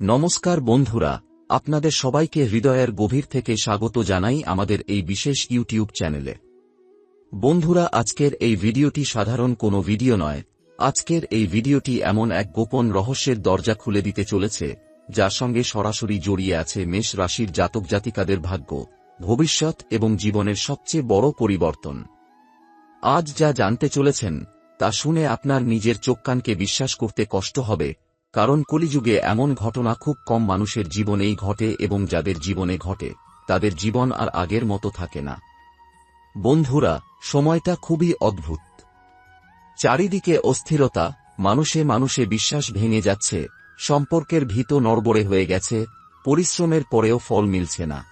নমস্কার বন্ধুরা, আপনাদের সবাইকে হৃদয়ের গভীর থেকে স্বাগত জানাই আমাদের এই বিশেষ ইউটিউব চ্যানেলে। বন্ধুরা, আজকের এই ভিডিওটি সাধারণ কোনো ভিডিও নয়। আজকের এই ভিডিওটি এমন এক গোপন রহস্যের দরজা খুলে দিতে চলেছে, যার সঙ্গে সরাসরি জড়িয়ে আছে মেষ রাশির জাতক জাতিকাদের ভাগ্য, ভবিষ্যৎ এবং জীবনের সবচেয়ে বড় পরিবর্তন। আজ যা জানতে চলেছেন, তা শুনে আপনার নিজের চোখ কানকে বিশ্বাস করতে কষ্ট হবে কারণ কলিযুগে এমন ঘটনা খুব কম মানুষের জীবনেই ঘটে এবং যাদের জীবনে ঘটে, তাদের জীবন আর আগের মতো থাকে না। বন্ধুরা, সময়টা খুবই অদ্ভুত। চারিদিকে অস্থিরতা, মানুষে মানুষে বিশ্বাস ভেঙে যাচ্ছে, সম্পর্কের ভীত নড়বড়ে হয়ে গেছে, পরিশ্রমের পরেও ফল মিলছে না।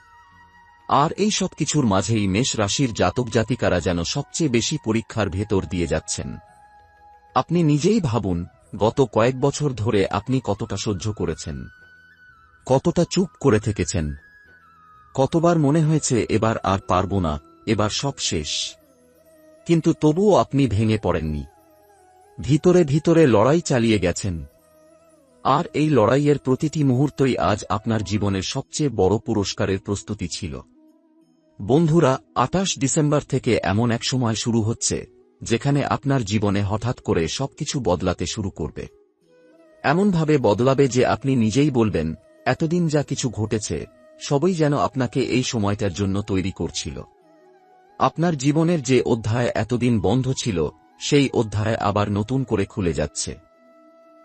আর এই সব কিছুর মাঝেই মেষ রাশির জাতক জাতিকারা যেন সবচেয়ে বেশি পরীক্ষার ভেতর দিয়ে যাচ্ছেন। আপনি নিজেই ভাবুন গত কয়েক বছর ধরে আপনি কতটা সহ্য করেছেন? কতটা চুপ করে থেকেছেন? কতবার মনে হয়েছে, এবার আর পারব না, এবার সব শেষ কিন্তু তবুও আপনি ভেঙে পড়েননি। ভিতরে ভিতরে লড়াই চালিয়ে গেছেন। আর এই লড়াইয়ের প্রতিটি মুহূর্তই আজ আপনার জীবনের সবচেয়ে বড় পুরস্কারের প্রস্তুতি ছিল। বন্ধুরা আটাশ ডিসেম্বর থেকে এমন এক সময় শুরু হচ্ছে। যেখানে আপনার জীবনে হঠাৎ করে সবকিছু বদলাতে শুরু করবে। এমনভাবে বদলাবে যে আপনি নিজেই বলবেন, এতদিন যা কিছু ঘটেছে, সবই যেন আপনাকে এই সময়টার জন্য তৈরি করছিল। আপনার জীবনের যে অধ্যায় এতদিন বন্ধ ছিল, সেই অধ্যায় আবার নতুন করে খুলে যাচ্ছে।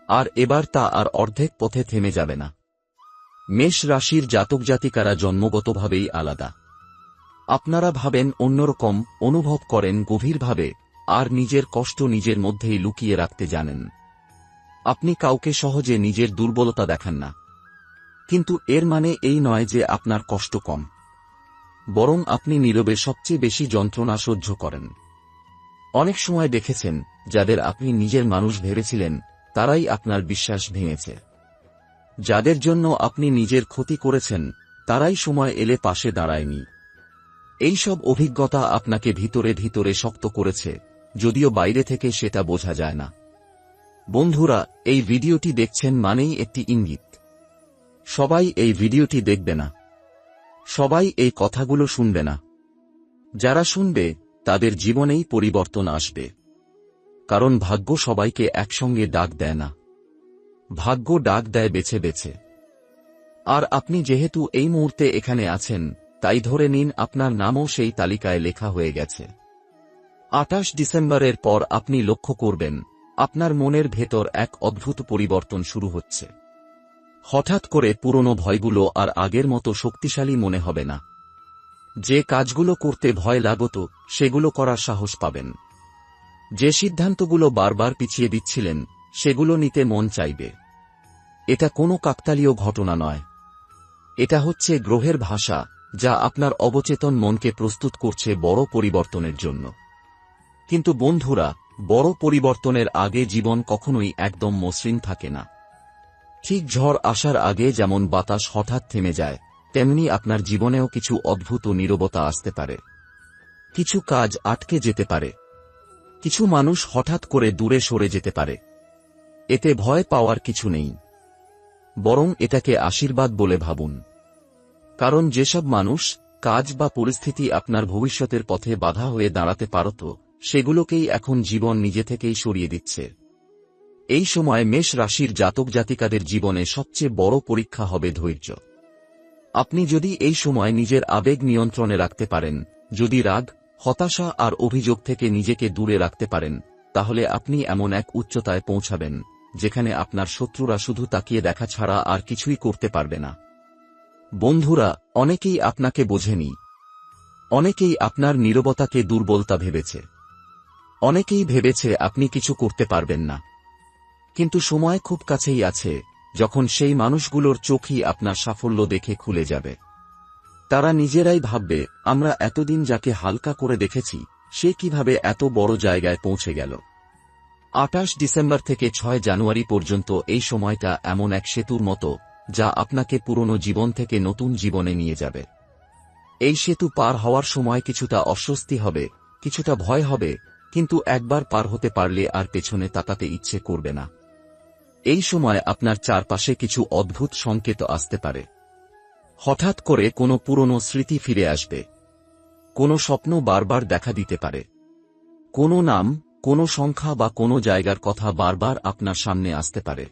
আর এবার তা আর অর্ধেক পথে থেমে যাবে না। মেষ রাশির জাতক জাতিকারা জন্মগতভাবেই আলাদা। আপনারা ভাবেন অন্যরকম, অনুভব করেন গভীরভাবে আর নিজের কষ্ট নিজের মধ্যেই লুকিয়ে রাখতে জানেন। আপনি কাউকে সহজে নিজের দুর্বলতা দেখান না। কিন্তু এর মানে এই নয় যে আপনার কষ্ট কম। বরং আপনি নীরবে সবচেয়ে বেশি যন্ত্রণা সহ্য করেন। অনেক সময় দেখেছেন, যাদের আপনি নিজের মানুষ ভেবেছিলেন, তারাই আপনার বিশ্বাস ভেঙেছে। যাদের জন্য আপনি নিজের ক্ষতি করেছেন, তারাই সময় এলে পাশে দাঁড়ায়নি। এইসব অভিজ্ঞতা আপনাকে ভিতরে ভিতরে শক্ত করেছে। যদিও বাইরে থেকে সেটা বোঝা যায় না। বন্ধুরা, এই ভিডিওটি দেখছেন মানেই একটি ইঙ্গিত। সবাই এই ভিডিওটি দেখবে না। সবাই এই কথাগুলো শুনবে না। যারা শুনবে, তাদের জীবনেই পরিবর্তন আসবে। কারণ ভাগ্য সবাইকে একসঙ্গে ডাক দেয় না। ভাগ্য ডাক দেয় বেছে বেছে। আর আপনি যেহেতু এই মুহূর্তে এখানে আছেন, তাই ধরে নিন আপনার নামও সেই তালিকায় লেখা হয়ে গেছে। আটাশ ডিসেম্বরের পর আপনি লক্ষ্য করবেন, আপনার মনের ভেতর এক অদ্ভুত পরিবর্তন শুরু হচ্ছে। হঠাৎ করে পুরনো ভয়গুলো আর আগের মতো শক্তিশালী মনে হবে না। যে কাজগুলো করতে ভয় লাগত, সেগুলো করার সাহস পাবেন। যে সিদ্ধান্তগুলো বারবার পিছিয়ে দিচ্ছিলেন, সেগুলো নিতে মন চাইবে। এটা কোনো কাকতালীয় ঘটনা নয়। এটা হচ্ছে গ্রহের ভাষা, যা আপনার অবচেতন মনকে প্রস্তুত করছে বড় পরিবর্তনের জন্য। কিন্তু বন্ধুরা, বড় পরিবর্তনের আগে জীবন কখনোই একদম মসৃণ থাকে না। ঠিক ঝড় আসার আগে যেমন বাতাস হঠাৎ থেমে যায়, তেমনি আপনার জীবনেও কিছু অদ্ভুত নীরবতা আসতে পারে। কিছু কাজ আটকে যেতে পারে। কিছু মানুষ হঠাৎ করে দূরে সরে যেতে পারে। এতে ভয় পাওয়ার কিছু নেই। বরং এটাকে আশীর্বাদ বলে ভাবুন। কারণ যেসব মানুষ কাজ বা পরিস্থিতি আপনার ভবিষ্যতের পথে বাধা হয়ে দাঁড়াতে পারত সেগুলোকেই এখন জীবন নিজে থেকেই সরিয়ে দিচ্ছে। এই সময় মেষ রাশির জাতক জাতিকাদের জীবনে সবচেয়ে বড় পরীক্ষা হবে ধৈর্য। আপনি যদি এই সময় নিজের আবেগ নিয়ন্ত্রণে রাখতে পারেন, যদি রাগ, হতাশা আর অভিযোগ থেকে নিজেকে দূরে রাখতে পারেন, তাহলে আপনি এমন এক উচ্চতায় পৌঁছাবেন, যেখানে আপনার শত্রুরা শুধু তাকিয়ে দেখা ছাড়া আর কিছুই করতে পারবে না। বন্ধুরা, অনেকেই আপনাকে বোঝেনি। অনেকেই আপনার নীরবতাকে দুর্বলতা ভেবেছে। অনেকেই ভেবেছে আপনি কিছু করতে পারবেন না। কিন্তু সময় খুব কাছেই আছে, যখন সেই মানুষগুলোর চোখই আপনার সাফল্য দেখে খুলে যাবে। তারা নিজেরাই ভাববে, আমরা এতদিন যাকে হালকা করে দেখেছি, সে কীভাবে এত বড় জায়গায় পৌঁছে গেল। আটাশ ডিসেম্বর থেকে ছয় জানুয়ারি পর্যন্ত এই সময়টা এমন এক সেতুর মতো, যা আপনাকে পুরনো জীবন থেকে নতুন জীবনে নিয়ে যাবে। এই সেতু পার হওয়ার সময় কিছুটা অস্বস্তি হবে, কিছুটা ভয় হবে কিন্তু একবার পার হতে পারলে আর পেছনে তাকাতে ইচ্ছে করবে না। এই সময় আপনার চারপাশে কিছু অদ্ভুত সংকেত আসতে পারে। হঠাৎ করে কোনো পুরনো স্মৃতি ফিরে আসবে। কোনো স্বপ্ন বারবার দেখা দিতে পারে। কোনো নাম, কোনো সংখ্যা বা কোনো জায়গার কথা বারবার আপনার সামনে আসতে পারে।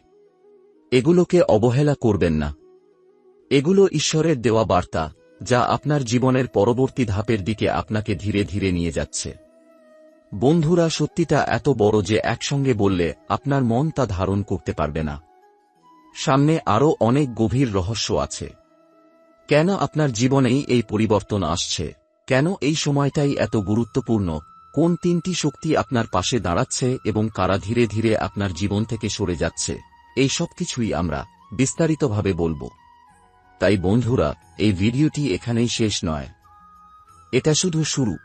এগুলোকে অবহেলা করবেন না। এগুলো ঈশ্বরের দেওয়া বার্তা, যা আপনার জীবনের পরবর্তী ধাপের দিকে আপনাকে ধীরে ধীরে নিয়ে যাচ্ছে। বন্ধুরা, সত্যিটা এত বড় যে একসঙ্গে বললে আপনার মন তা ধারণ করতে পারবে না। সামনে আরও অনেক গভীর রহস্য আছে। কেন আপনার জীবনেই এই পরিবর্তন আসছে? কেন এই সময়টাই এত গুরুত্বপূর্ণ? কোন তিনটি শক্তি আপনার পাশে দাঁড়াচ্ছে এবং কারা ধীরে ধীরে আপনার জীবন থেকে সরে যাচ্ছে? এই সব কিছুই আমরা বিস্তারিতভাবে বলব। তাই বন্ধুরা, এই ভিডিওটি এখানেই শেষ নয়। এটা শুধু শুরু।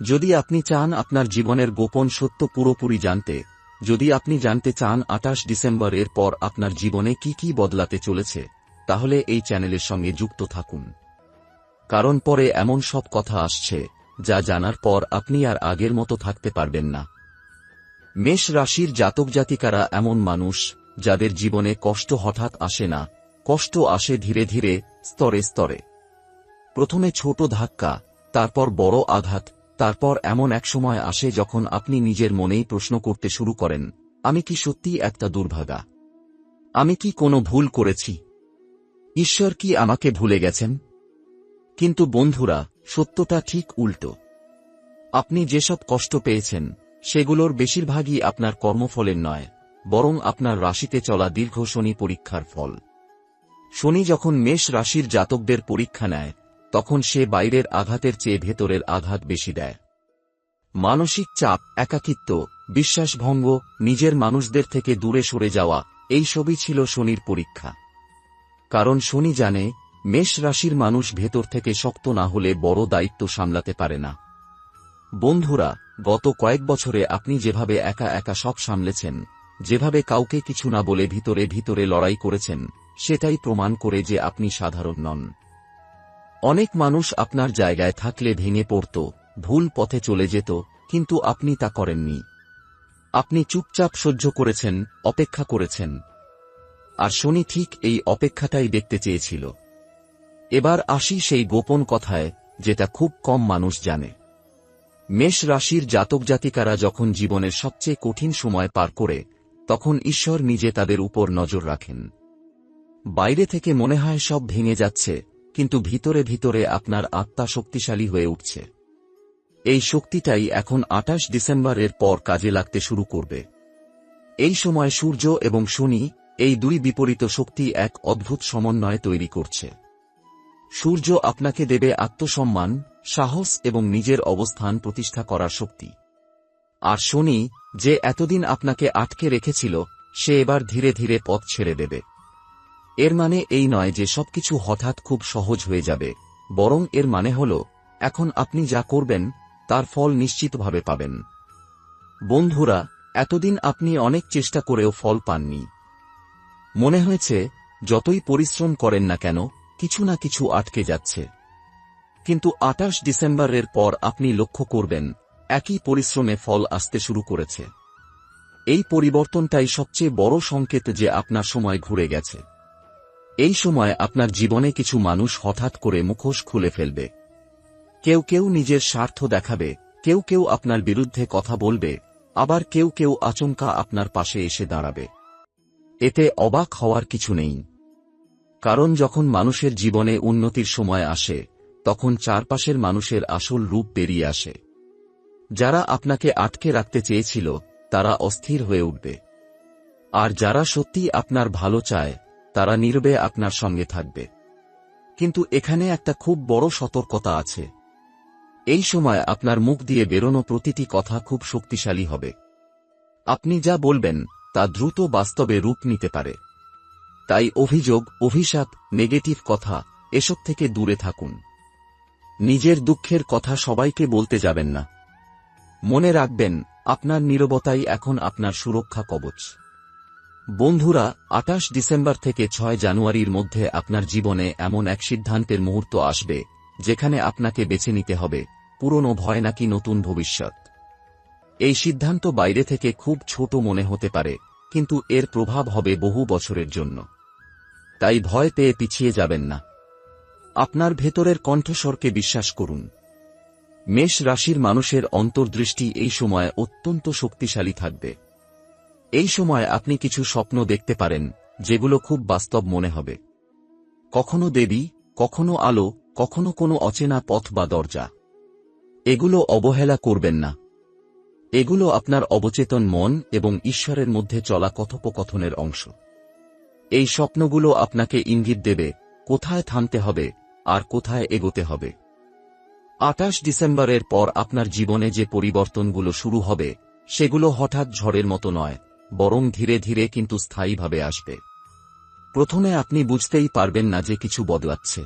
যদি আপনি চান আপনার জীবনের গোপন সত্য পুরোপুরি জানতে, যদি আপনি জানতে চান আটাশ ডিসেম্বর এর পর আপনার জীবনে কি কি বদলাতে চলেছে, তাহলে এই চ্যানেলের সঙ্গে যুক্ত থাকুন। কারণ পরে এমন সব কথা আসছে, যা জানার পর আপনি আর আগের মতো থাকতে পারবেন না। মেষ রাশির জাতক জাতিকারা এমন মানুষ, যাদের জীবনে কষ্ট হঠাৎ আসে না, কষ্ট আসে ধীরে ধীরে, স্তরে স্তরে। প্রথমে ছোট ধাক্কা, তারপর বড় আঘাত তারপর এমন এক সময় আসে যখন আপনি নিজের মনেই প্রশ্ন করতে শুরু করেন, আমি কি সত্যি একটা দুর্ভাগা? আমি কি কোনো ভুল করেছি? ঈশ্বর কি আমাকে ভুলে গেছেন? কিন্তু বন্ধুরা, সত্যটা ঠিক উল্টো। আপনি যেসব কষ্ট পেয়েছেন, সেগুলোর বেশিরভাগই আপনার কর্মফলের নয়, বরং আপনার রাশিতে চলা দীর্ঘ শনি পরীক্ষার ফল। শনি যখন মেষ রাশির জাতকদের পরীক্ষা নেয় তখন সে বাইরের আঘাতের চেয়ে ভেতরের আঘাত বেশি দেয়। মানসিক চাপ, একাকিত্ব, বিশ্বাসভঙ্গ, নিজের মানুষদের থেকে দূরে সরে যাওয়া, এই সবই ছিল শনির পরীক্ষা। কারণ শনি জানে, মেষ রাশির মানুষ ভেতর থেকে শক্ত না হলে বড় দায়িত্ব সামলাতে পারে না। বন্ধুরা, গত কয়েক বছরে আপনি যেভাবে একা একা সব সামলেছেন, যেভাবে কাউকে কিছু না বলে ভিতরে ভিতরে লড়াই করেছেন, সেটাই প্রমাণ করে যে আপনি সাধারণ নন। অনেক মানুষ আপনার জায়গায় থাকলে ভেঙে পড়ত, ভুল পথে চলে যেত, কিন্তু আপনি তা করেননি। আপনি চুপচাপ সহ্য করেছেন, অপেক্ষা করেছেন। আর শনি ঠিক এই অপেক্ষাটাই দেখতে চেয়েছিল। এবার আসি সেই গোপন কথায়, যেটা খুব কম মানুষ জানে। মেষ রাশির জাতক জাতিকারা যখন জীবনের সবচেয়ে কঠিন সময় পার করে, তখন ঈশ্বর নিজে তাদের উপর নজর রাখেন। বাইরে থেকে মনে হয় সব ভেঙে যাচ্ছে কিন্তু ভিতরে ভিতরে আপনার আত্মা শক্তিশালী হয়ে উঠছে। এই শক্তিটাই এখন আটাশ ডিসেম্বরের পর কাজে লাগতে শুরু করবে। এই সময় সূর্য এবং শনি এই দুই বিপরীত শক্তি এক অদ্ভুত সমন্বয় তৈরি করছে। সূর্য আপনাকে দেবে আত্মসম্মান, সাহস এবং নিজের অবস্থান প্রতিষ্ঠা করার শক্তি। আর শনি, যে এতদিন আপনাকে আটকে রেখেছিল, সে এবার ধীরে ধীরে পথ ছেড়ে দেবে। এর মানে এই নয় যে সবকিছু হঠাৎ খুব সহজ হয়ে যাবে, বরং এর মানে হল, এখন আপনি যা করবেন, তার ফল নিশ্চিতভাবে পাবেন। বন্ধুরা, এতদিন আপনি অনেক চেষ্টা করেও ফল পাননি। মনে হয়েছে, যতই পরিশ্রম করেন না কেন, কিছু না কিছু আটকে যাচ্ছে। কিন্তু আটাশ ডিসেম্বরের পর আপনি লক্ষ্য করবেন, একই পরিশ্রমে ফল আসতে শুরু করেছে। এই পরিবর্তনটাই সবচেয়ে বড় সংকেত যে আপনার সময় ঘুরে গেছে। এই সময় আপনার জীবনে কিছু মানুষ হঠাৎ করে মুখোশ খুলে ফেলবে। কেউ কেউ নিজের স্বার্থ দেখাবে, কেউ কেউ আপনার বিরুদ্ধে কথা বলবে, আবার কেউ কেউ আচমকা আপনার পাশে এসে দাঁড়াবে। এতে অবাক হওয়ার কিছু নেই। কারণ যখন মানুষের জীবনে উন্নতির সময় আসে, তখন চারপাশের মানুষের আসল রূপ বেরিয়ে আসে। যারা আপনাকে আটকে রাখতে চেয়েছিল, তারা অস্থির হয়ে উঠবে। আর যারা সত্যি আপনার ভালো চায় তারা নীরবে আপনার সঙ্গে থাকবে। কিন্তু এখানে একটা খুব বড় সতর্কতা আছে। এই সময় আপনার মুখ দিয়ে বেরোনো প্রতিটি কথা খুব শক্তিশালী হবে। আপনি যা বলবেন, তা দ্রুত বাস্তবে রূপ নিতে পারে। তাই অভিযোগ, অভিশাপ, নেগেটিভ কথা, এসব থেকে দূরে থাকুন। নিজের দুঃখের কথা সবাইকে বলতে যাবেন না। মনে রাখবেন, আপনার নীরবতাই এখন আপনার সুরক্ষা কবচ। বন্ধুরা আটাশ ডিসেম্বর থেকে ছয় জানুয়ারির মধ্যে আপনার জীবনে এমন এক সিদ্ধান্তের মুহূর্ত আসবে, যেখানে আপনাকে বেছে নিতে হবে, পুরনো ভয় নাকি নতুন ভবিষ্যৎ। এই সিদ্ধান্ত বাইরে থেকে খুব ছোট মনে হতে পারে, কিন্তু এর প্রভাব হবে বহু বছরের জন্য। তাই ভয় পেয়ে পিছিয়ে যাবেন না। আপনার ভেতরের কণ্ঠস্বরকে বিশ্বাস করুন। মেষ রাশির মানুষের অন্তর্দৃষ্টি এই সময় অত্যন্ত শক্তিশালী থাকবে। এই সময় আপনি কিছু স্বপ্ন দেখতে পারেন, যেগুলো খুব বাস্তব মনে হবে। কখনো দেবী, কখনো আলো, কখনো কোনো অচেনা পথ বা দরজা। এগুলো অবহেলা করবেন না। এগুলো আপনার অবচেতন মন এবং ঈশ্বরের মধ্যে চলা কথোপকথনের অংশ। এই স্বপ্নগুলো আপনাকে ইঙ্গিত দেবে, কোথায় থামতে হবে, আর কোথায় এগোতে হবে। আটাশ ডিসেম্বরের পর আপনার জীবনে যে পরিবর্তনগুলো শুরু হবে, সেগুলো হঠাৎ ঝড়ের মতো নয়। বরং ধীরে ধীরে কিন্তু স্থায়ীভাবে আসবে। প্রথমে আপনি বুঝতেই পারবেন না যে কিছু বদলাচ্ছে।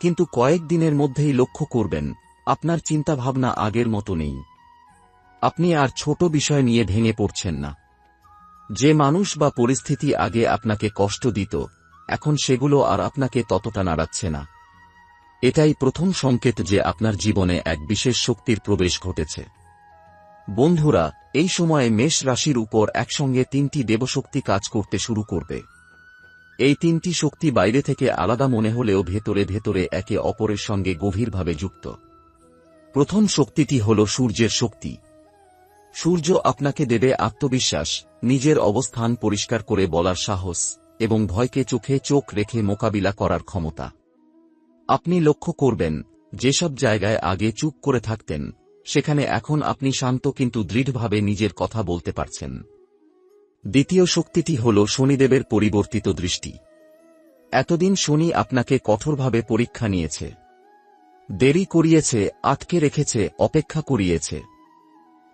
কিন্তু কয়েক দিনের মধ্যেই লক্ষ্য করবেন, আপনার চিন্তাভাবনা আগের মতো নেই। আপনি আর ছোট বিষয় নিয়ে ভেঙে পড়ছেন না। যে মানুষ বা পরিস্থিতি আগে আপনাকে কষ্ট দিত, এখন সেগুলো আর আপনাকে ততটা নাড়াচ্ছে না। এটাই প্রথম সংকেত যে আপনার জীবনে এক বিশেষ শক্তির প্রবেশ ঘটেছে। বন্ধুরা, এই সময়ে মেষ রাশির উপর একসঙ্গে তিনটি দেবশক্তি কাজ করতে শুরু করবে। এই তিনটি শক্তি বাইরে থেকে আলাদা মনে হলেও ভেতরে ভেতরে একে অপরের সঙ্গে গভীরভাবে যুক্ত। প্রথম শক্তিটি হল সূর্যের শক্তি। সূর্য আপনাকে দেবে আত্মবিশ্বাস, নিজের অবস্থান পরিষ্কার করে বলার সাহস এবং ভয়কে চোখে চোখ রেখে মোকাবিলা করার ক্ষমতা। আপনি লক্ষ্য করবেন, যেসব জায়গায় আগে চুপ করে থাকতেন সেখানে এখন আপনি শান্ত কিন্তু দৃঢ়ভাবে নিজের কথা বলতে পারছেন। দ্বিতীয় শক্তিটি হল শনিদেবের পরিবর্তিত দৃষ্টি। এতদিন শনি আপনাকে কঠোরভাবে পরীক্ষা নিয়েছে। দেরি করিয়েছে, আটকে রেখেছে, অপেক্ষা করিয়েছে।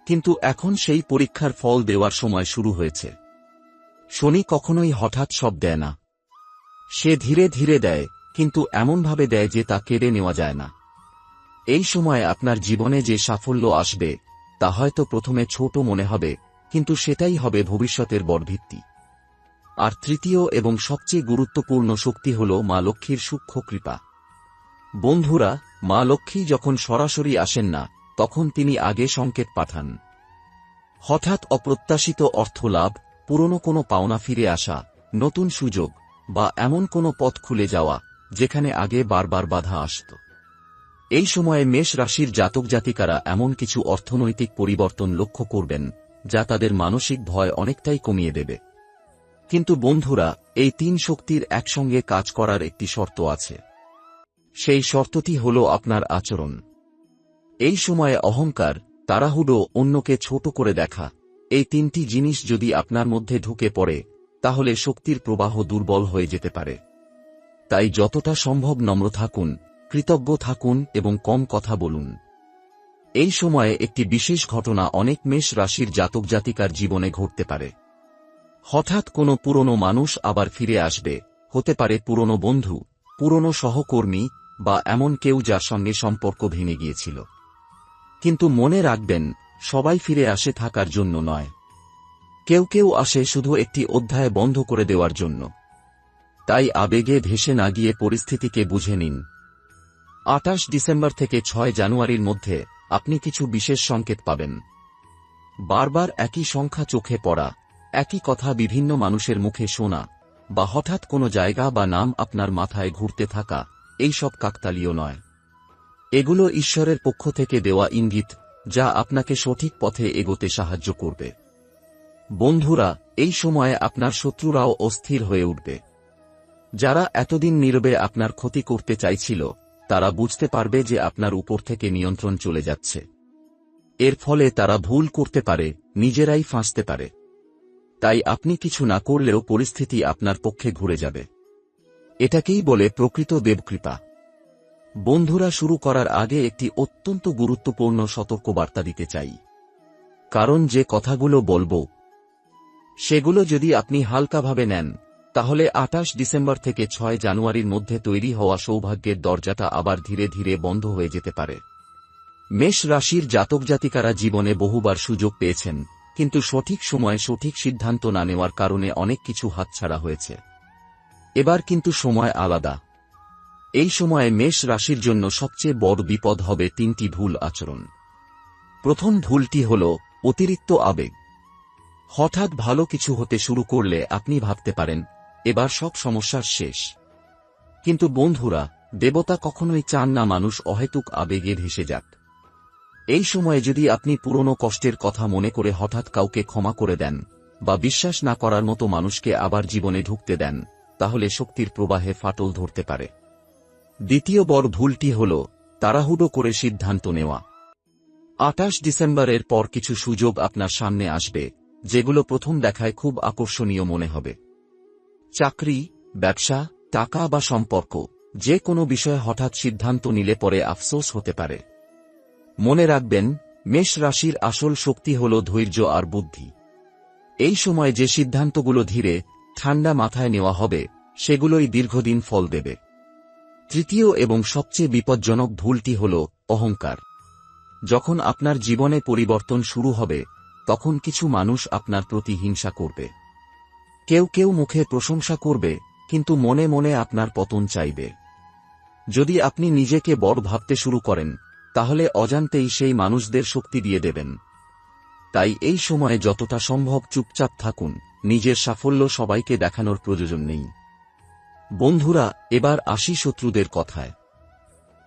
কিন্তু এখন সেই পরীক্ষার ফল দেওয়ার সময় শুরু হয়েছে। শনি কখনোই হঠাৎ সব দেয় না। সে ধীরে ধীরে দেয়, কিন্তু এমনভাবে দেয় যে তা কেড়ে নেওয়া যায় না। এই সময় আপনার জীবনে যে সাফল্য আসবে, তা হয়তো প্রথমে ছোট মনে হবে, কিন্তু সেটাই হবে ভবিষ্যতের বরভিত্তি। আর তৃতীয় এবং সবচেয়ে গুরুত্বপূর্ণ শক্তি হল মা লক্ষ্মীর সূক্ষ্ম কৃপা। বন্ধুরা, মা লক্ষ্মী যখন সরাসরি আসেন না, তখন তিনি আগে সংকেত পাঠান। হঠাৎ অপ্রত্যাশিত অর্থ লাভ, পুরনো কোনো পাওনা ফিরে আসা, নতুন সুযোগ, বা এমন কোনো পথ খুলে যাওয়া, যেখানে আগে বারবার বাধা আসত। এই সময়ে মেষ রাশির জাতক জাতিকারা এমন কিছু অর্থনৈতিক পরিবর্তন লক্ষ্য করবেন, যা তাদের মানসিক ভয় অনেকটাই কমিয়ে দেবে। কিন্তু বন্ধুরা, এই তিন শক্তির একসঙ্গে কাজ করার একটি শর্ত আছে। সেই শর্তটি হল আপনার আচরণ। এই সময়ে অহংকার, তাড়াহুড়ো অন্যকে ছোট করে দেখা, এই তিনটি জিনিস যদি আপনার মধ্যে ঢুকে পড়ে, তাহলে শক্তির প্রবাহ দুর্বল হয়ে যেতে পারে। তাই যতটা সম্ভব নম্র থাকুন কৃতজ্ঞ থাকুন এবং কম কথা বলুন। এই সময়ে একটি বিশেষ ঘটনা অনেক মেষ রাশির জাতক জাতিকার জীবনে ঘটতে পারে। হঠাৎ কোনো পুরনো মানুষ আবার ফিরে আসবে, হতে পারে পুরনো বন্ধু, পুরনো সহকর্মী, বা এমন কেউ যার সঙ্গে সম্পর্ক ভেঙে গিয়েছিল। কিন্তু মনে রাখবেন, সবাই ফিরে আসে থাকার জন্য নয়। কেউ কেউ আসে শুধু একটি অধ্যায় বন্ধ করে দেওয়ার জন্য। তাই আবেগে ভেসে না গিয়ে পরিস্থিতিকে বুঝে নিন। আটাশ ডিসেম্বর থেকে ছয় জানুয়ারির মধ্যে আপনি কিছু বিশেষ সংকেত পাবেন। বারবার একই সংখ্যা চোখে পড়া, একই কথা বিভিন্ন মানুষের মুখে শোনা, বা হঠাৎ কোনো জায়গা বা নাম আপনার মাথায় ঘুরতে থাকা, এই সব কাকতালীয় নয়। এগুলো ঈশ্বরের পক্ষ থেকে দেওয়া ইঙ্গিত, যা আপনাকে সঠিক পথে এগোতে সাহায্য করবে। বন্ধুরা, এই সময়ে আপনার শত্রুরাও অস্থির হয়ে উঠবে। যারা এতদিন নীরবে আপনার ক্ষতি করতে চাইছিল তারা বুঝতে পারবে যে আপনার উপর থেকে নিয়ন্ত্রণ চলে যাচ্ছে। এর ফলে তারা ভুল করতে পারে, নিজেরাই ফাঁসতে পারে। তাই আপনি কিছু না করলেও পরিস্থিতি আপনার পক্ষে ঘুরে যাবে। এটাকেই বলে প্রকৃত দেবকৃপা। বন্ধুরা, শুরু করার আগে একটি অত্যন্ত গুরুত্বপূর্ণ সতর্কবার্তা দিতে চাই। কারণ যে কথাগুলো বলব, সেগুলো যদি আপনি হালকাভাবে নেন তাহলে আটাশ ডিসেম্বর থেকে ছয় জানুয়ারির মধ্যে তৈরি হওয়া সৌভাগ্যের দরজাটা আবার ধীরে ধীরে বন্ধ হয়ে যেতে পারে। মেষ রাশির জাতক জাতিকারা জীবনে বহুবার সুযোগ পেয়েছেন, কিন্তু সঠিক সময়ে সঠিক সিদ্ধান্ত না নেওয়ার কারণে অনেক কিছু হাতছাড়া হয়েছে। এবার কিন্তু সময় আলাদা। এই সময়ে মেষ রাশির জন্য সবচেয়ে বড় বিপদ হবে তিনটি ভুল আচরণ। প্রথম ভুলটি হল অতিরিক্ত আবেগ। হঠাৎ ভালো কিছু হতে শুরু করলে আপনি ভাবতে পারেন এবার সব সমস্যার শেষ। কিন্তু বন্ধুরা, দেবতা কখনোই চান না মানুষ অহেতুক আবেগে ভেসে যাক। এই সময়ে যদি আপনি পুরনো কষ্টের কথা মনে করে হঠাৎ কাউকে ক্ষমা করে দেন, বা বিশ্বাস না করার মতো মানুষকে আবার জীবনে ঢুকতে দেন, তাহলে শক্তির প্রবাহে ফাটল ধরতে পারে। দ্বিতীয় বড় ভুলটি হল, তাড়াহুড়ো করে সিদ্ধান্ত নেওয়া। আটাশ ডিসেম্বরের পর কিছু সুযোগ আপনার সামনে আসবে, যেগুলো প্রথম দেখায় খুব আকর্ষণীয় মনে হবে। চাকরি, ব্যবসা, টাকা বা সম্পর্ক, যে কোনো বিষয়ে হঠাৎ সিদ্ধান্ত নিলে পরে আফসোস হতে পারে। মনে রাখবেন, মেষ রাশির আসল শক্তি হল ধৈর্য আর বুদ্ধি। এই সময় যে সিদ্ধান্তগুলো ধীরে, ঠান্ডা মাথায় নেওয়া হবে, সেগুলোই দীর্ঘদিন ফল দেবে। তৃতীয় এবং সবচেয়ে বিপজ্জনক ভুলটি হল অহংকার। যখন আপনার জীবনে পরিবর্তন শুরু হবে, তখন কিছু মানুষ আপনার প্রতি হিংসা করবে। কেউ কেউ মুখে প্রশংসা করবে, কিন্তু মনে মনে আপনার পতন চাইবে। যদি আপনি নিজেকে বড় ভাবতে শুরু করেন, তাহলে অজান্তেই সেই মানুষদের শক্তি দিয়ে দেবেন। তাই এই সময়ে যতটা সম্ভব চুপচাপ থাকুন, নিজের সাফল্য সবাইকে দেখানোর প্রয়োজন নেই। বন্ধুরা, এবার আসি শত্রুদের কথায়।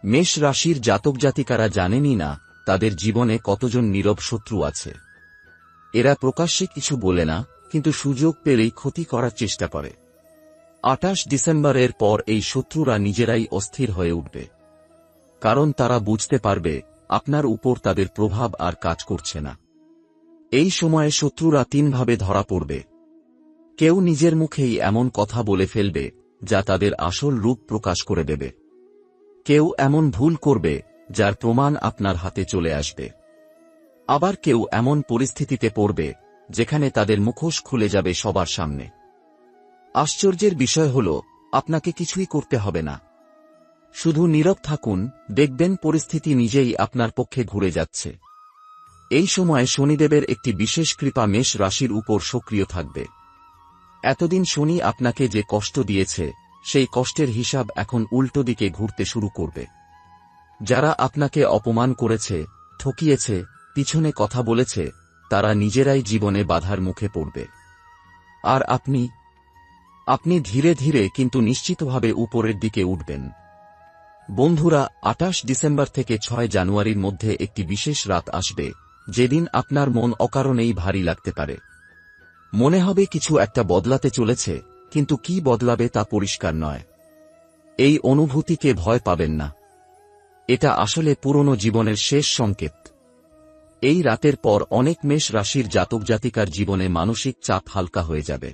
মেষ রাশির জাতক জাতিকারা জানেনই না, তাদের জীবনে কতজন নীরব শত্রু আছে। এরা প্রকাশ্যে কিছু বলে না কিন্তু সুযোগ পেলেই ক্ষতি করার চেষ্টা করে। আটাশ ডিসেম্বরের পর এই শত্রুরা নিজেরাই অস্থির হয়ে উঠবে। কারণ তারা বুঝতে পারবে, আপনার উপর তাদের প্রভাব আর কাজ করছে না। এই সময়ে শত্রুরা তিনভাবে ধরা পড়বে। কেউ নিজের মুখেই এমন কথা বলে ফেলবে, যা তাদের আসল রূপ প্রকাশ করে দেবে। কেউ এমন ভুল করবে, যার প্রমাণ আপনার হাতে চলে আসবে। আবার কেউ এমন পরিস্থিতিতে পড়বে যেখানে তাদের মুখোশ খুলে যাবে সবার সামনে। আশ্চর্যের বিষয় হল, আপনাকে কিছুই করতে হবে না। শুধু নীরব থাকুন, দেখবেন পরিস্থিতি নিজেই আপনার পক্ষে ঘুরে যাচ্ছে। এই সময় শনিদেবের একটি বিশেষ কৃপা মেষ রাশির উপর সক্রিয় থাকবে। এতদিন শনি আপনাকে যে কষ্ট দিয়েছে, সেই কষ্টের হিসাব এখন উল্টো দিকে ঘুরতে শুরু করবে। যারা আপনাকে অপমান করেছে, ঠকিয়েছে, পিছনে কথা বলেছে তারা নিজেরাই জীবনে বাধার মুখে পড়বে। আর আপনি আপনি ধীরে ধীরে কিন্তু নিশ্চিতভাবে উপরের দিকে উঠবেন। বন্ধুরা আটাশ ডিসেম্বর থেকে ছয় জানুয়ারির মধ্যে একটি বিশেষ রাত আসবে, যেদিন আপনার মন অকারণেই ভারী লাগতে পারে। মনে হবে কিছু একটা বদলাতে চলেছে, কিন্তু কি বদলাবে তা পরিষ্কার নয়। এই অনুভূতিকে ভয় পাবেন না। এটা আসলে পুরনো জীবনের শেষ সংকেত। এই রাতের পর অনেক মেষ রাশির জাতক জাতিকার জীবনে মানসিক চাপ হালকা হয়ে যাবে।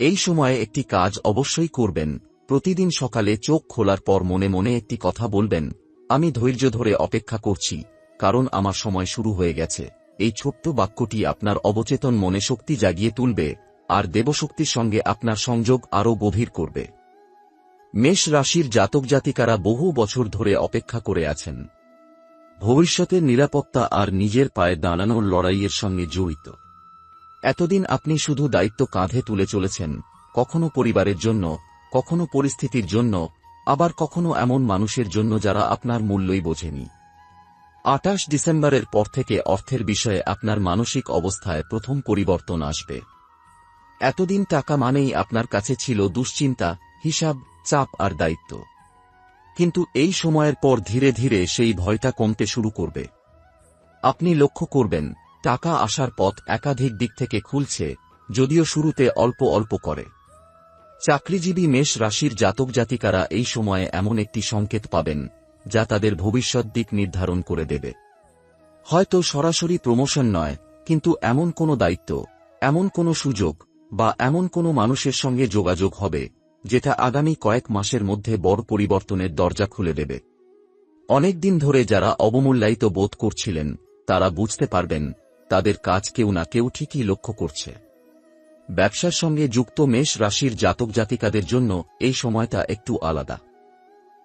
এই সময়ে একটি কাজ অবশ্যই করবেন। প্রতিদিন সকালে চোখ খোলার পর মনে মনে একটি কথা বলবেন, আমি ধৈর্য ধরে অপেক্ষা করছি, কারণ আমার সময় শুরু হয়ে গেছে। এই ছোট্ট বাক্যটি আপনার অবচেতন মনে শক্তি জাগিয়ে তুলবে, আর দেবশক্তির সঙ্গে আপনার সংযোগ আরও গভীর করবে। মেষ রাশির জাতক জাতিকারা বহু বছর ধরে অপেক্ষা করে আছেন। ভবিষ্যতের নিরাপত্তা আর নিজের পায়ে দাঁড়ানোর লড়াইয়ের সঙ্গে জড়িত। এতদিন আপনি শুধু দায়িত্ব কাঁধে তুলে চলেছেন, কখনো পরিবারের জন্য, কখনো পরিস্থিতির জন্য, আবার কখনো এমন মানুষের জন্য যারা আপনার মূল্যই বোঝেনি। আটাশ ডিসেম্বরের পর থেকে অর্থের বিষয়ে আপনার মানসিক অবস্থায় প্রথম পরিবর্তন আসবে। এতদিন টাকা মানেই আপনার কাছে ছিল দুশ্চিন্তা, হিসাব, চাপ আর দায়িত্ব। কিন্তু এই সময়ের পর ধীরে ধীরে সেই ভয়টা কমতে শুরু করবে। আপনি লক্ষ্য করবেন, টাকা আসার পথ একাধিক দিক থেকে খুলছে, যদিও শুরুতে অল্প অল্প করে। চাকরিজীবী মেষ রাশির জাতক জাতিকারা এই সময়ে এমন একটি সংকেত পাবেন, যা তাদের ভবিষ্যৎ দিক নির্ধারণ করে দেবে। হয়তো সরাসরি প্রমোশন নয়, কিন্তু এমন কোনো দায়িত্ব, এমন কোনো সুযোগ বা এমন কোনো মানুষের সঙ্গে যোগাযোগ হবে যেটা আগামী কয়েক মাসের মধ্যে বড় পরিবর্তনের দরজা খুলে দেবে। অনেক দিন ধরে যারা অবমূল্যায়িত বোধ করছিলেন, তারা বুঝতে পারবেন, তাদের কাজ কেউ না কেউ ঠিকই লক্ষ্য করছে। ব্যবসার সঙ্গে যুক্ত মেষ রাশির জাতক জাতিকাদের জন্য এই সময়টা একটু আলাদা।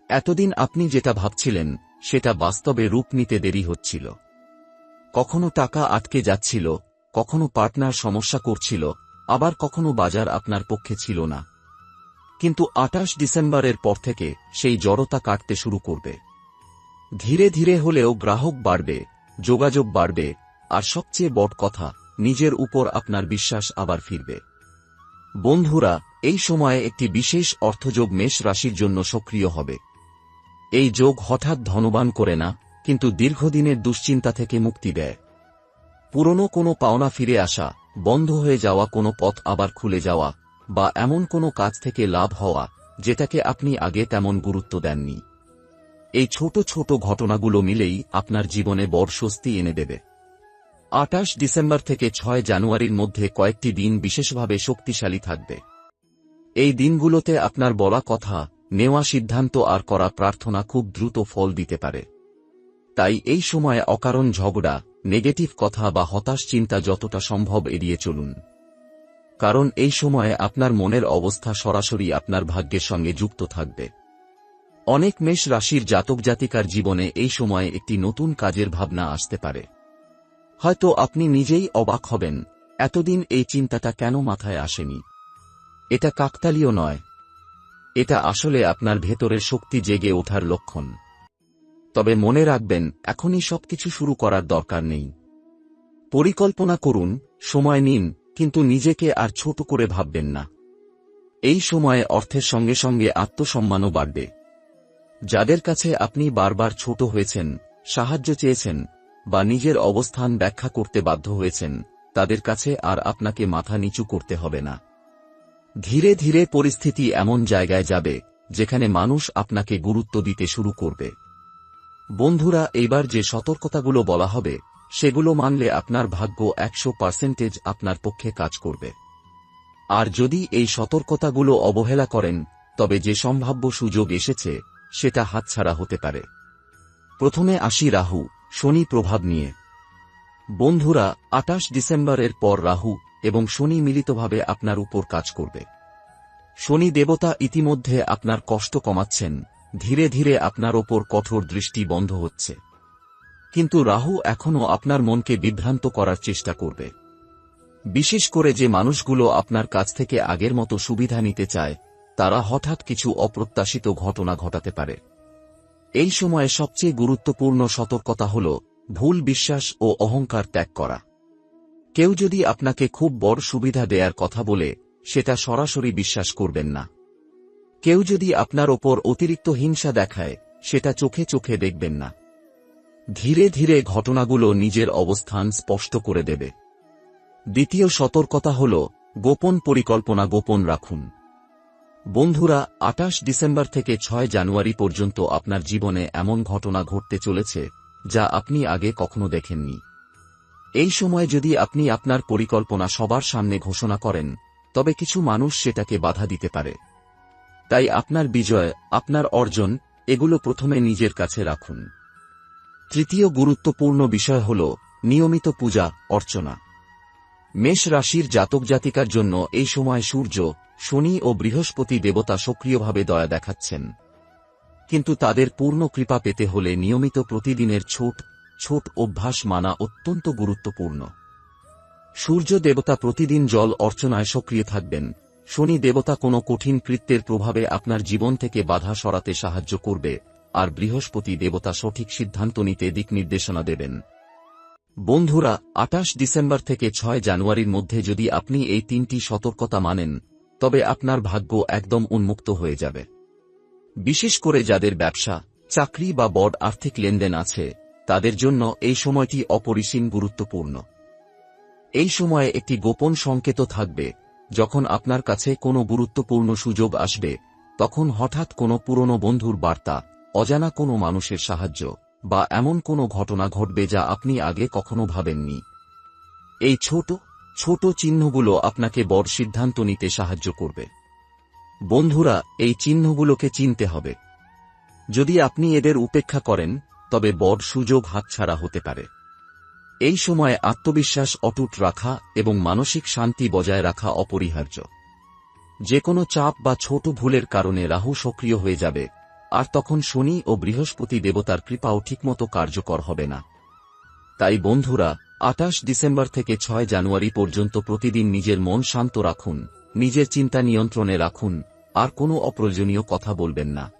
এতদিন আপনি যেটা ভাবছিলেন, সেটা বাস্তবে রূপ নিতে দেরি হচ্ছিল। কখনো টাকা আটকে যাচ্ছিল, কখনো পার্টনার সমস্যা করছিল, আবার কখনো বাজার আপনার পক্ষে ছিল না। কিন্তু আটাশ ডিসেম্বরের পর থেকে সেই জড়তা কাটতে শুরু করবে। ধীরে ধীরে হলেও গ্রাহক বাড়বে, যোগাযোগ বাড়বে, আর সবচেয়ে বড় কথা, নিজের উপর আপনার বিশ্বাস আবার ফিরবে। বন্ধুরা, এই সময়ে একটি বিশেষ অর্থযোগ মেষ রাশির জন্য সক্রিয় হবে। এই যোগ হঠাৎ ধনবান করে না, কিন্তু দীর্ঘদিনের দুশ্চিন্তা থেকে মুক্তি দেয়। পুরনো কোনো পাওনা ফিরে আসা, বন্ধ হয়ে যাওয়া কোনো পথ আবার খুলে যাওয়া বা এমন কোনো কাজ থেকে লাভ হওয়া, যেটাকে আপনি আগে তেমন গুরুত্ব দেননি। এই ছোট ছোট ঘটনাগুলো মিলেই আপনার জীবনে বড় স্বস্তি এনে দেবে। আটাশ ডিসেম্বর থেকে ছয় জানুয়ারির মধ্যে কয়েকটি দিন বিশেষভাবে শক্তিশালী থাকবে। এই দিনগুলোতে আপনার বলা কথা, নেওয়া সিদ্ধান্ত আর করা প্রার্থনা খুব দ্রুত ফল দিতে পারে। তাই এই সময়ে অকারণ ঝগড়া, নেগেটিভ কথা বা হতাশ চিন্তা যতটা সম্ভব এড়িয়ে চলুন। কারণ এই সময়ে আপনার মনের অবস্থা সরাসরি আপনার ভাগ্যের সঙ্গে যুক্ত থাকবে। অনেক মেষ রাশির জাতক জাতিকার জীবনে এই সময়ে একটি নতুন কাজের ভাবনা আসতে পারে। হয়তো আপনি নিজেই অবাক হবেন, এতদিন এই চিন্তাটা কেন মাথায় আসেনি? এটা কাকতালীয় নয়। এটা আসলে আপনার ভেতরের শক্তি জেগে ওঠার লক্ষণ। তবে মনে রাখবেন, এখনই সবকিছু শুরু করার দরকার নেই। পরিকল্পনা করুন, সময় নিন কিন্তু নিজেকে আর ছোট করে ভাববেন না। এই সময়ে অর্থের সঙ্গে সঙ্গে আত্মসম্মানও বাড়বে। যাদের কাছে আপনি বারবার ছোট হয়েছেন, সাহায্য চেয়েছেন, বা নিজের অবস্থান ব্যাখ্যা করতে বাধ্য হয়েছেন, তাদের কাছে আর আপনাকে মাথা নিচু করতে হবে না। ধীরে ধীরে পরিস্থিতি এমন জায়গায় যাবে, যেখানে মানুষ আপনাকে গুরুত্ব দিতে শুরু করবে। বন্ধুরা, এইবার যে সতর্কতাগুলো বলা হবে সেগুলো মানলে আপনার ভাগ্য একশো পার্সেন্টেজ আপনার পক্ষে কাজ করবে। আর যদি এই সতর্কতাগুলো অবহেলা করেন, তবে যে সম্ভাব্য সুযোগ এসেছে, সেটা হাতছাড়া হতে পারে। প্রথমে আসি রাহু, শনি প্রভাব নিয়ে। বন্ধুরা আটাশ ডিসেম্বরের পর রাহু এবং শনি মিলিতভাবে আপনার উপর কাজ করবে। শনি দেবতা ইতিমধ্যে আপনার কষ্ট কমাচ্ছেন, ধীরে ধীরে আপনার ওপর কঠোর দৃষ্টি বন্ধ হচ্ছে। কিন্তু রাহু এখনও আপনার মনকে বিভ্রান্ত করার চেষ্টা করবে। বিশেষ করে যে মানুষগুলো আপনার কাছ থেকে আগের মতো সুবিধা নিতে চায়, তারা হঠাৎ কিছু অপ্রত্যাশিত ঘটনা ঘটাতে পারে। এই সময়ে সবচেয়ে গুরুত্বপূর্ণ সতর্কতা হল ভুল বিশ্বাস ও অহংকার ত্যাগ করা। কেউ যদি আপনাকে খুব বড় সুবিধা দেয়ার কথা বলে, সেটা সরাসরি বিশ্বাস করবেন না। কেউ যদি আপনার ওপর অতিরিক্ত হিংসা দেখায়, সেটা চোখে চোখে দেখবেন না। ধীরে ধীরে ঘটনাগুলো নিজের অবস্থান স্পষ্ট করে দেবে। দ্বিতীয় সতর্কতা হল, গোপন পরিকল্পনা গোপন রাখুন। বন্ধুরা আটাশ ডিসেম্বর থেকে ছয় জানুয়ারি পর্যন্ত আপনার জীবনে এমন ঘটনা ঘটতে চলেছে, যা আপনি আগে কখনো দেখেননি। এই সময় যদি আপনি আপনার পরিকল্পনা সবার সামনে ঘোষণা করেন, তবে কিছু মানুষ সেটাকে বাধা দিতে পারে। তাই আপনার বিজয়, আপনার অর্জন, এগুলো প্রথমে নিজের কাছে রাখুন। তৃতীয় গুরুত্বপূর্ণ বিষয় হল নিয়মিত পূজা, অর্চনা। মেষ রাশির জাতক জাতিকার জন্য এই সময় সূর্য, শনি ও বৃহস্পতি দেবতা সক্রিয়ভাবে দয়া দেখাচ্ছেন। কিন্তু তাদের পূর্ণ কৃপা পেতে হলে নিয়মিত প্রতিদিনের ছোট ছোট অভ্যাস মানা অত্যন্ত গুরুত্বপূর্ণ। সূর্য দেবতা প্রতিদিন জল অর্চনায় সক্রিয় থাকবেন। শনি দেবতা কোনো কঠিন কৃত্যের প্রভাবে আপনার জীবন থেকে বাধা সরাতে সাহায্য করবে। আর বৃহস্পতি দেবতা সঠিক সিদ্ধান্ত নিতে দিক নির্দেশনা দেবেন। বন্ধুরা আটাশ ডিসেম্বর থেকে ছয় জানুয়ারির মধ্যে যদি আপনি এই তিনটি সতর্কতা মানেন, তবে আপনার ভাগ্য একদম উন্মুক্ত হয়ে যাবে। বিশেষ করে যাদের ব্যবসা, চাকরি বা বড় আর্থিক লেনদেন আছে, তাদের জন্য এই সময়টি অপরিসীম গুরুত্বপূর্ণ। এই সময়ে একটি গোপন সংকেত থাকবে, যখন আপনার কাছে কোনো গুরুত্বপূর্ণ সুযোগ আসবে, তখন হঠাৎ কোনো পুরনো বন্ধুর বার্তা অজানা কোনো মানুষের সাহায্য বা এমন কোনো ঘটনা ঘটবে যা আপনি আগে কখনো ভাবেননি। এই ছোট ছোট চিহ্নগুলো আপনাকে বড় সিদ্ধান্ত নিতে সাহায্য করবে। বন্ধুরা, এই চিহ্নগুলোকে চিনতে হবে। যদি আপনি এদের উপেক্ষা করেন, তবে বড় সুযোগ হাতছাড়া হতে পারে। এই সময়ে আত্মবিশ্বাস অটুট রাখা এবং মানসিক শান্তি বজায় রাখা অপরিহার্য। যে কোনো চাপ বা ছোট ভুলের কারণে রাহু সক্রিয় হয়ে যাবে। আর তখন শনি ও বৃহস্পতি দেবতার কৃপাও ঠিকমতো কার্যকর হবে না। তাই বন্ধুরা আটাশ ডিসেম্বর থেকে ছয় জানুয়ারি পর্যন্ত প্রতিদিন নিজের মন শান্ত রাখুন, নিজের চিন্তা নিয়ন্ত্রণে রাখুন, আর কোনো অপ্রয়োজনীয় কথা বলবেন না।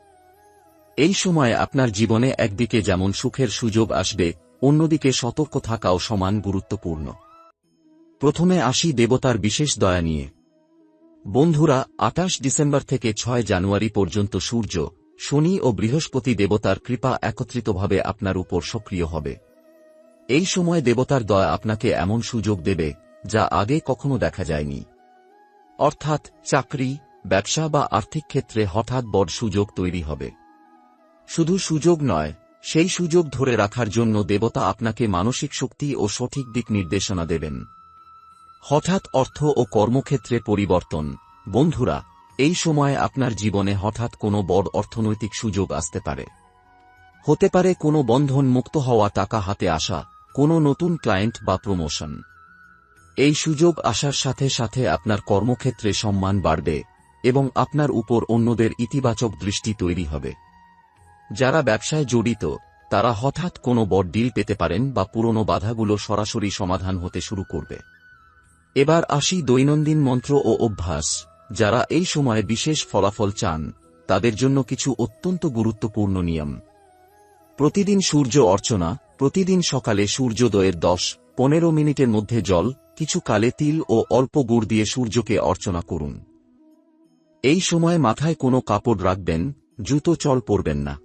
এই সময়ে আপনার জীবনে একদিকে যেমন সুখের সুযোগ আসবে, অন্যদিকে সতর্ক থাকাও সমান গুরুত্বপূর্ণ। প্রথমে আসি দেবতার বিশেষ দয়া নিয়ে। বন্ধুরা আটাশ ডিসেম্বর থেকে ছয় জানুয়ারি পর্যন্ত সূর্য শনি ও বৃহস্পতি দেবতার কৃপা একত্রিতভাবে আপনার উপর সক্রিয় হবে। এই সময় দেবতার দয়া আপনাকে এমন সুযোগ দেবে, যা আগে কখনো দেখা যায়নি। অর্থাৎ চাকরি, ব্যবসা বা আর্থিক ক্ষেত্রে হঠাৎ বড় সুযোগ তৈরি হবে। শুধু সুযোগ নয়, সেই সুযোগ ধরে রাখার জন্য দেবতা আপনাকে মানসিক শক্তি ও সঠিক দিক নির্দেশনা দেবেন। হঠাৎ অর্থ ও কর্মক্ষেত্রে পরিবর্তন। বন্ধুরা এই সময়ে আপনার জীবনে হঠাৎ কোনো বড় অর্থনৈতিক সুযোগ আসতে পারে। হতে পারে কোনো বন্ধন মুক্ত হওয়া, টাকা হাতে আসা, কোনো নতুন ক্লায়েন্ট বা প্রমোশন। এই সুযোগ আসার সাথে সাথে আপনার কর্মক্ষেত্রে সম্মান বাড়বে এবং আপনার উপর অন্যদের ইতিবাচক দৃষ্টি তৈরি হবে। যারা ব্যবসায় জড়িত, তারা হঠাৎ কোনো বড় ডিল পেতে পারেন বা পুরনো বাধাগুলো সরাসরি সমাধান হতে শুরু করবে। এবার আসি দৈনন্দিন মন্ত্র ও অভ্যাস। যারা এই সময়ে বিশেষ ফলাফল চান, তাদের জন্য কিছু অত্যন্ত গুরুত্বপূর্ণ নিয়ম। প্রতিদিন সূর্য অর্চনা, প্রতিদিন সকালে সূর্যোদয়ের দশ, পনেরো মিনিটের মধ্যে জল, কিছু কালে তিল ও অল্প গুড় দিয়ে সূর্যকে অর্চনা করুন। এই সময় মাথায় কোনো কাপড় রাখবেন, জুতো চল পরবেন না।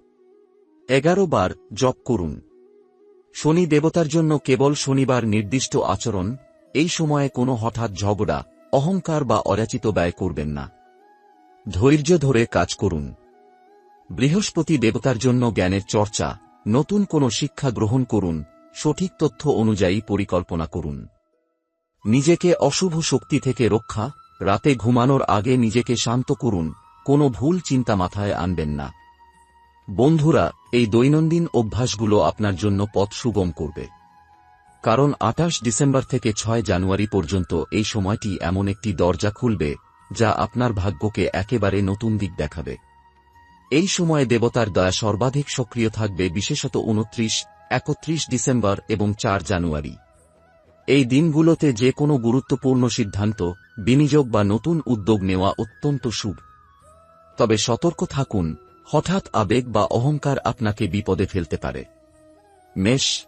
এগারো বার জপ করুন। শনি দেবতার জন্য কেবল শনিবার নির্দিষ্ট আচরণ, এই সময়ে কোনো হঠাৎ ঝগড়া অহংকার বা অযাচিত ব্যয় করবেন না। ধৈর্য ধরে কাজ করুন। বৃহস্পতি দেবতার জন্য জ্ঞানের চর্চা, নতুন কোনো শিক্ষা গ্রহণ করুন, সঠিক তথ্য অনুযায়ী পরিকল্পনা করুন। নিজেকে অশুভ শক্তি থেকে রক্ষা, রাতে ঘুমানোর আগে নিজেকে শান্ত করুন, কোনো ভুল চিন্তা মাথায় আনবেন না। বন্ধুরা, এই দৈনন্দিন অভ্যাসগুলো আপনার জন্য পথ সুগম করবে। কারণ আটাশ ডিসেম্বর থেকে ছয় জানুয়ারি পর্যন্ত এই সময়টি এমন একটি দরজা খুলবে, যা আপনার ভাগ্যকে একেবারে নতুন দিক দেখাবে। এই সময়ে দেবতার দয়া সর্বাধিক সক্রিয় থাকবে বিশেষত উনত্রিশ, একত্রিশ ডিসেম্বর এবং চার জানুয়ারি। এই দিনগুলোতে যে কোনো গুরুত্বপূর্ণ সিদ্ধান্ত, বিনিয়োগ বা নতুন উদ্যোগ নেওয়া অত্যন্ত শুভ। তবে সতর্ক থাকুন, হঠাৎ আবেগ বা অহংকার আপনাকে বিপদে ফেলতে পারে। মেষ